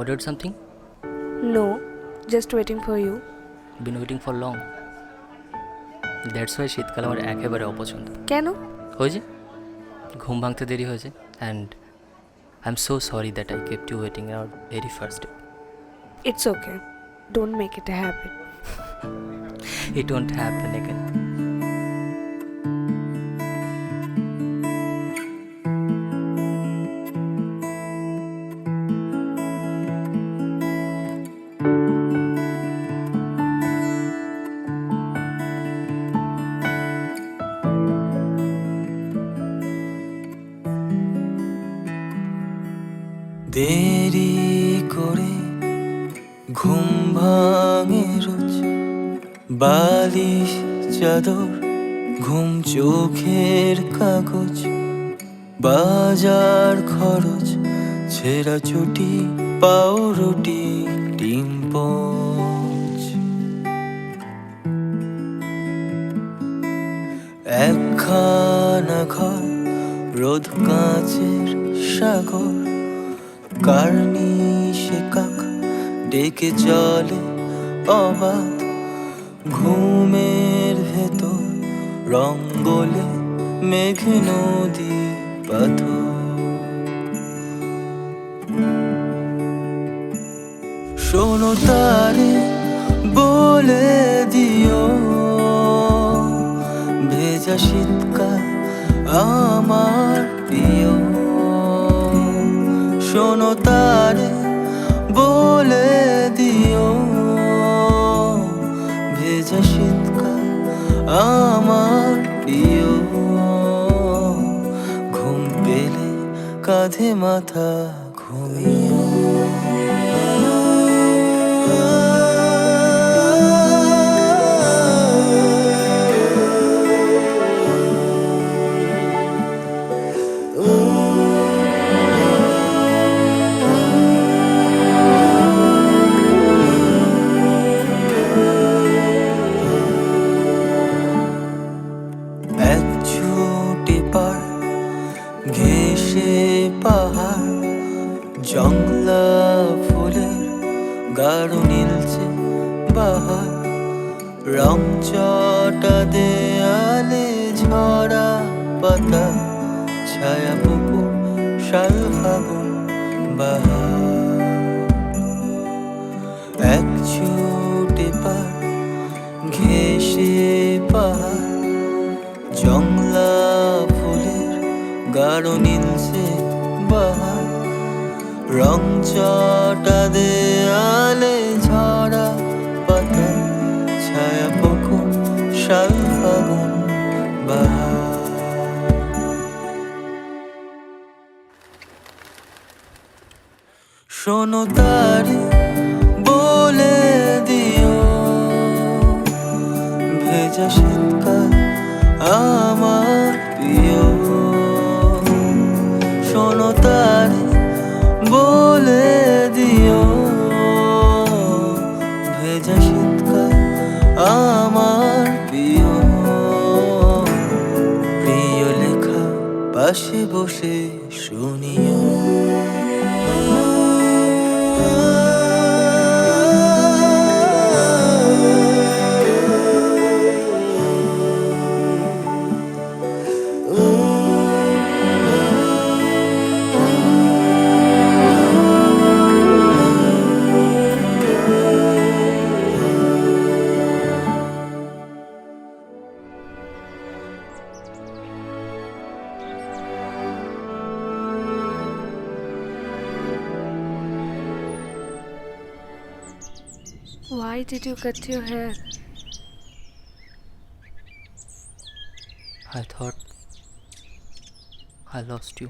ordered something? No, just waiting for you. Been waiting for long. That's why শীতকাল আমার একেবারে অপছন্দ কেন ওই যে ঘুম ভাঙতে দেরি হয়েছে and I am so sorry that I kept you waiting our very first day It's okay. Don't make it a it won't happen again দেরি করে ঘুম ভাঙে রোজ। বালিশ চাদর, ঘুম চোখের কাগজ, বাজার খরচ, ছেঁড়া ছুটি পাউরুটি ডিম পোচ একখানা ঘর, রোদ কাঁচের সাগর কার্নি সে কাক ডেকে চলে অবাধ। ঘুমের ভেতর রং বলে মেঘ নদী পাথর। শোনো তারে বলে দিও, ভেজা শীতকাল আমার প্রিয়। শোনো তার বলে দিও। ভেজা শীতকাল আমার প্রিয়। ঘুম পেলে কাঁধে মাথা ঘুমিও ঘেসে পাহাড়, জংলা ফুলের গাঢ় নীলছে বাহার রং চটা দেয়ালে ঝরা পাতা, ছায়া পুকুর শাল ফাগুন এক ছুটে পার ঘেসে পাহাড়, জংলা গাঢ় নীলছে বাহার, রং চটা দেয়ালে ঝরা পাতা ছায়া পুকুর শাল ফাগুন শোনো তারে, বলে দিও, ভেজা পাশে বসে শুনিও। Why did you cut your hair? I thought I lost you.